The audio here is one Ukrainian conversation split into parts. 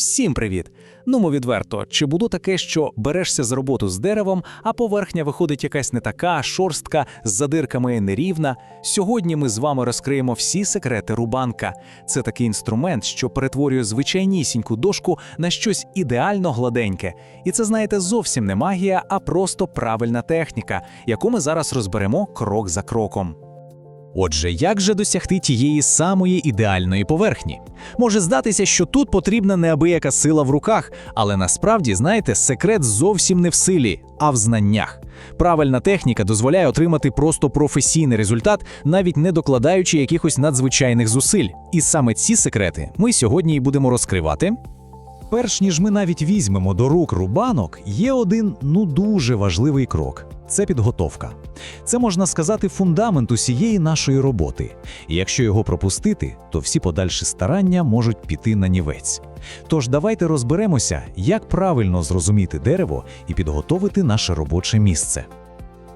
Всім привіт! Ну, відверто, чи було таке, що берешся з роботу з деревом, а поверхня виходить якась не така, шорстка, з задирками нерівна. Сьогодні ми з вами розкриємо всі секрети рубанка. Це такий інструмент, що перетворює звичайнісіньку дошку на щось ідеально гладеньке. І це, знаєте, зовсім не магія, а просто правильна техніка, яку ми зараз розберемо крок за кроком. Отже, як же досягти тієї самої ідеальної поверхні? Може здатися, що тут потрібна неабияка сила в руках, але насправді, знаєте, секрет зовсім не в силі, а в знаннях. Правильна техніка дозволяє отримати просто професійний результат, навіть не докладаючи якихось надзвичайних зусиль. І саме ці секрети ми сьогодні і будемо розкривати. Перш ніж ми навіть візьмемо до рук рубанок, є один ну дуже важливий крок це підготовка. Це можна сказати фундамент усієї нашої роботи. І якщо його пропустити, то всі подальші старання можуть піти на нівець. Тож давайте розберемося, як правильно зрозуміти дерево і підготовити наше робоче місце.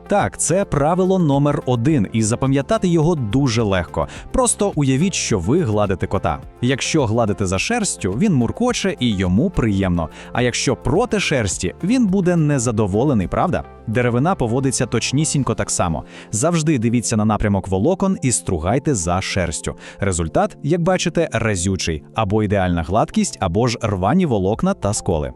Так, це правило номер один, і запам'ятати його дуже легко. Просто уявіть, що ви гладите кота. Якщо гладите за шерстю, він муркоче і йому приємно. А якщо проти шерсті, він буде незадоволений, правда? Деревина поводиться точнісінько так само. Завжди дивіться на напрямок волокон і стругайте за шерстю. Результат, як бачите, разючий або ідеальна гладкість, або ж рвані волокна та сколи.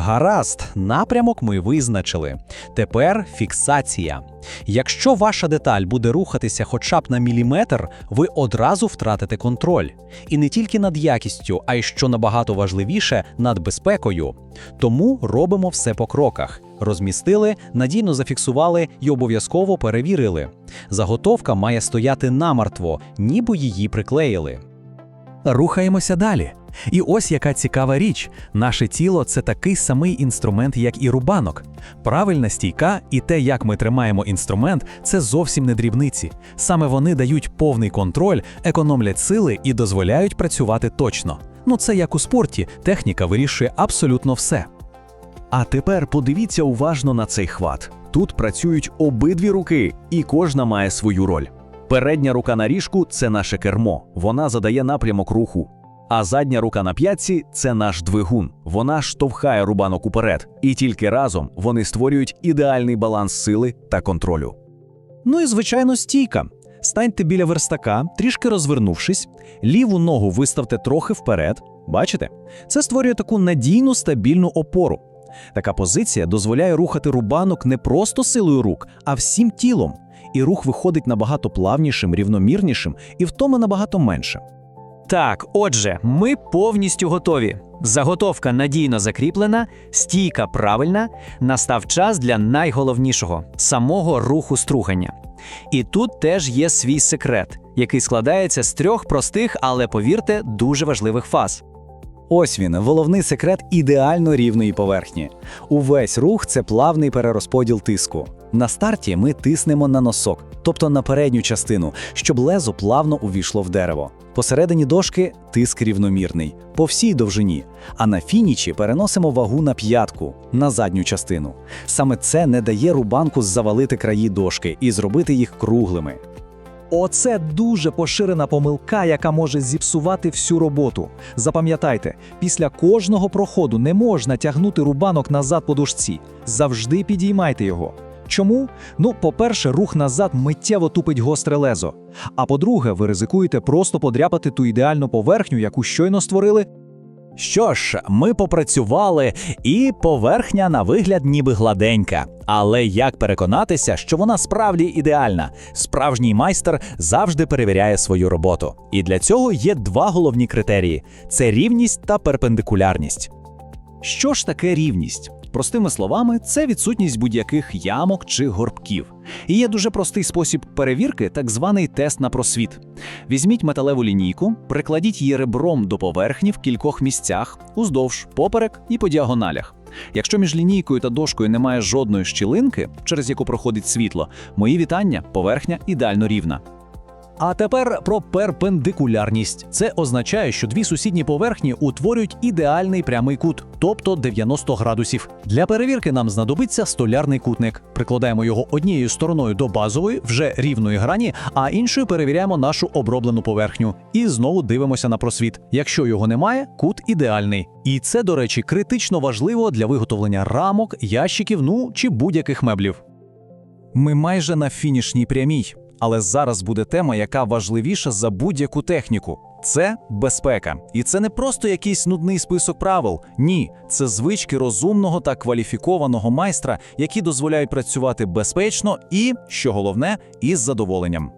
Гаразд, напрямок ми визначили. Тепер фіксація. Якщо ваша деталь буде рухатися хоча б на міліметр, ви одразу втратите контроль. І не тільки над якістю, а й що набагато важливіше, над безпекою. Тому робимо все по кроках. Розмістили, надійно зафіксували і обов'язково перевірили. Заготовка має стояти намертво, ніби її приклеїли. Рухаємося далі. І ось яка цікава річ: наше тіло це такий самий інструмент, як і рубанок. Правильна стійка і те, як ми тримаємо інструмент, це зовсім не дрібниці. Саме вони дають повний контроль, економлять сили і дозволяють працювати точно. Ну це як у спорті, техніка вирішує абсолютно все. А тепер подивіться уважно на цей хват. Тут працюють обидві руки, і кожна має свою роль. Передня рука на ріжку це наше кермо, вона задає напрямок руху. А задня рука на п'ятці це наш двигун. Вона штовхає рубанок уперед, і тільки разом вони створюють ідеальний баланс сили та контролю. Ну і звичайно, стійка. Станьте біля верстака, трішки розвернувшись, ліву ногу виставте трохи вперед. Бачите? Це створює таку надійну стабільну опору. Така позиція дозволяє рухати рубанок не просто силою рук, а всім тілом. І рух виходить набагато плавнішим, рівномірнішим і втоми набагато менше. Так, отже, ми повністю готові. Заготовка надійно закріплена, стійка правильна, настав час для найголовнішого самого руху стругання. І тут теж є свій секрет, який складається з трьох простих, але повірте, дуже важливих фаз. Ось він, головний секрет ідеально рівної поверхні. Увесь рух це плавний перерозподіл тиску. На старті ми тиснемо на носок, тобто на передню частину, щоб лезо плавно увійшло в дерево. Посередині дошки тиск рівномірний, по всій довжині, а на фінічі переносимо вагу на п'ятку, на задню частину. Саме це не дає рубанку завалити краї дошки і зробити їх круглими. Оце дуже поширена помилка, яка може зіпсувати всю роботу. Запам'ятайте, після кожного проходу не можна тягнути рубанок назад по дужці. Завжди підіймайте його. Чому? Ну, по-перше, рух назад миттєво тупить гостре лезо. А по-друге, ви ризикуєте просто подряпати ту ідеальну поверхню, яку щойно створили. Що ж, ми попрацювали, і поверхня на вигляд ніби гладенька. Але як переконатися, що вона справді ідеальна? Справжній майстер завжди перевіряє свою роботу. І для цього є два головні критерії: це рівність та перпендикулярність. Що ж таке рівність? Простими словами, це відсутність будь-яких ямок чи горбків. І є дуже простий спосіб перевірки, так званий тест на просвіт. Візьміть металеву лінійку, прикладіть її ребром до поверхні в кількох місцях, уздовж, поперек і по діагоналях. Якщо між лінійкою та дошкою немає жодної щілинки, через яку проходить світло, мої вітання, поверхня ідеально рівна. А тепер про перпендикулярність. Це означає, що дві сусідні поверхні утворюють ідеальний прямий кут, тобто 90 градусів. Для перевірки нам знадобиться столярний кутник. Прикладаємо його однією стороною до базової, вже рівної грані, а іншою перевіряємо нашу оброблену поверхню. І знову дивимося на просвіт. Якщо його немає, кут ідеальний. І це, до речі, критично важливо для виготовлення рамок, ящиків, ну чи будь-яких меблів. Ми майже на фінішній прямій, але зараз буде тема, яка важливіша за будь-яку техніку. Це безпека. І це не просто якийсь нудний список правил. Ні, це звички розумного та кваліфікованого майстра, які дозволяють працювати безпечно і, що головне, із задоволенням.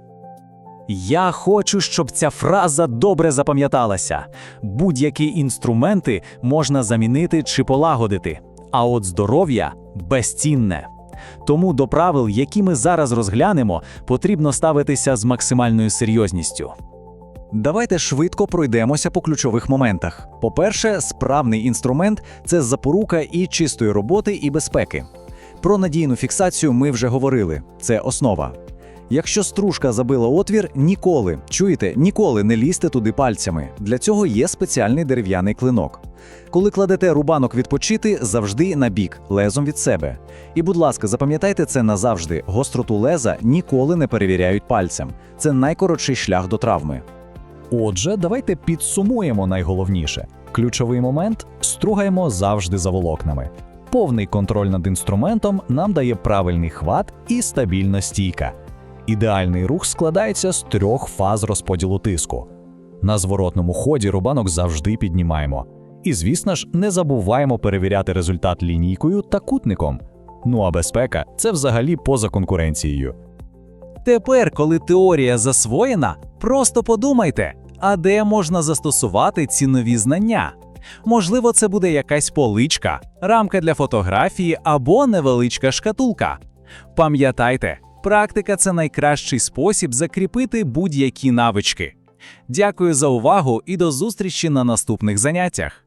Я хочу, щоб ця фраза добре запам'яталася. Будь-які інструменти можна замінити чи полагодити, а от здоров'я безцінне. Тому до правил, які ми зараз розглянемо, потрібно ставитися з максимальною серйозністю. Давайте швидко пройдемося по ключових моментах. По-перше, справний інструмент це запорука і чистої роботи, і безпеки. Про надійну фіксацію ми вже говорили, це основа. Якщо стружка забила отвір, ніколи, чуєте, ніколи не лізьте туди пальцями. Для цього є спеціальний дерев'яний клинок. Коли кладете рубанок відпочити, завжди на бік, лезом від себе. І, будь ласка, запам'ятайте це назавжди: гостроту леза ніколи не перевіряють пальцем. Це найкоротший шлях до травми. Отже, давайте підсумуємо найголовніше. Ключовий момент стругаємо завжди за волокнами. Повний контроль над інструментом нам дає правильний хват і стабільна стійка. Ідеальний рух складається з трьох фаз розподілу тиску. На зворотному ході рубанок завжди піднімаємо. І, звісно ж, не забуваємо перевіряти результат лінійкою та кутником. Ну а безпека це взагалі поза конкуренцією. Тепер, коли теорія засвоєна, просто подумайте, а де можна застосувати ці нові знання? Можливо, це буде якась поличка, рамка для фотографії або невеличка шкатулка. Пам'ятайте, практика це найкращий спосіб закріпити будь-які навички. Дякую за увагу і до зустрічі на наступних заняттях.